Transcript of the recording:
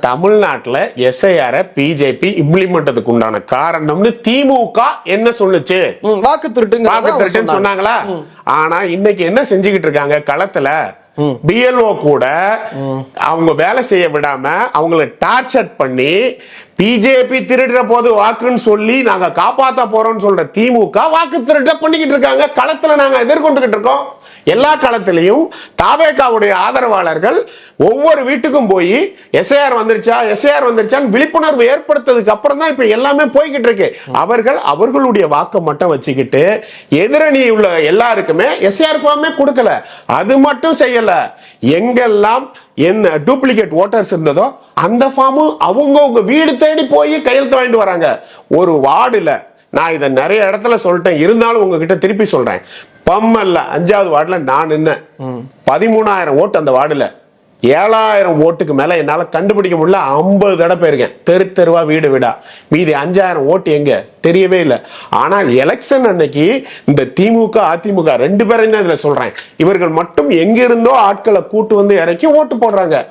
தமிழ்நாட்டுல எஸ்ஐஆர பிஜேபி இம்ப்ளிமெண்டதுக்கு உண்டான காரணம்னு திமுக என்ன சொல்லுச்சு? வாக்கு திருட்டுங்க வாக்கு திருட்டுன்னு சொன்னாங்களா? ஆனா இன்னைக்கு என்ன செஞ்சுக்கிட்டு இருக்காங்க? களத்துல பிஎல்ஓ கூட அவங்க வேலை செய்ய விடாம அவங்கள டார்ச்சர் பண்ணி பிஜேபி திருடுற போது வாக்குன்னு சொல்லி நாங்க காப்பாத்த போறோம்னு சொல்ற திமுக வாக்கு திருட்ட பண்ணிக்கிட்டு இருக்காங்க. களத்துல நாங்க எதிர்கொண்டுகிட்டு இருக்கோம். எல்லா களத்திலையும் தாவேகாவுடைய ஆதரவாளர்கள் ஒவ்வொரு வீட்டுக்கும் போய் எஸ்ஏஆர் வந்துருச்சா எஸ்ஐஆர் வந்துருச்சான்னு விழிப்புணர்வு ஏற்படுத்ததுக்கு அப்புறம் தான் இப்ப எல்லாமே போய்கிட்டு இருக்கு. அவர்கள் அவர்களுடைய வாக்கை மட்டும் வச்சுக்கிட்டு எதிரணி உள்ள எல்லாருக்குமே எஸ்ஐஆர் ஃபார்மே கொடுக்கல. அது மட்டும் செய்ய செய்யல எங்கெல்லாம் என்ன டூப்ளிகேட் ஓட்டர்ஸ் இருந்ததோ அந்த ஃபார்மும் அவங்க உங்க வீடு தேடி போய் கையெழுத்து வாங்கிட்டு வராங்க. ஒரு வார்டுல நான் இதை நிறைய இடத்துல சொல்லிட்டேன். இருந்தாலும் உங்ககிட்ட திருப்பி சொல்றேன். பம்மல்ல அஞ்சாவது வார்டுல நான் நின்னேன். பதிமூணாயிரம் ஓட்டு அந்த வார்டுல. ஏழாயிரம் ஓட்டுக்கு மேல என்னால கண்டுபிடிக்க முடியல. ஐம்பது தடவை போயிருக்கேன். தெரு தெருவா வீடு வீடா. மீதி அஞ்சாயிரம் ஓட்டு எங்க? தெரியவே இல்லை. ஆனால் எலெக்ஷன் அன்னைக்கு இந்த திமுக அதிமுக ரெண்டு பேரையும் தான் இதுல சொல்றேன். இவர்கள் மட்டும் எங்க இருந்தோ ஆட்களை கூட்டு வந்து இறக்கி ஓட்டு போடுறாங்க.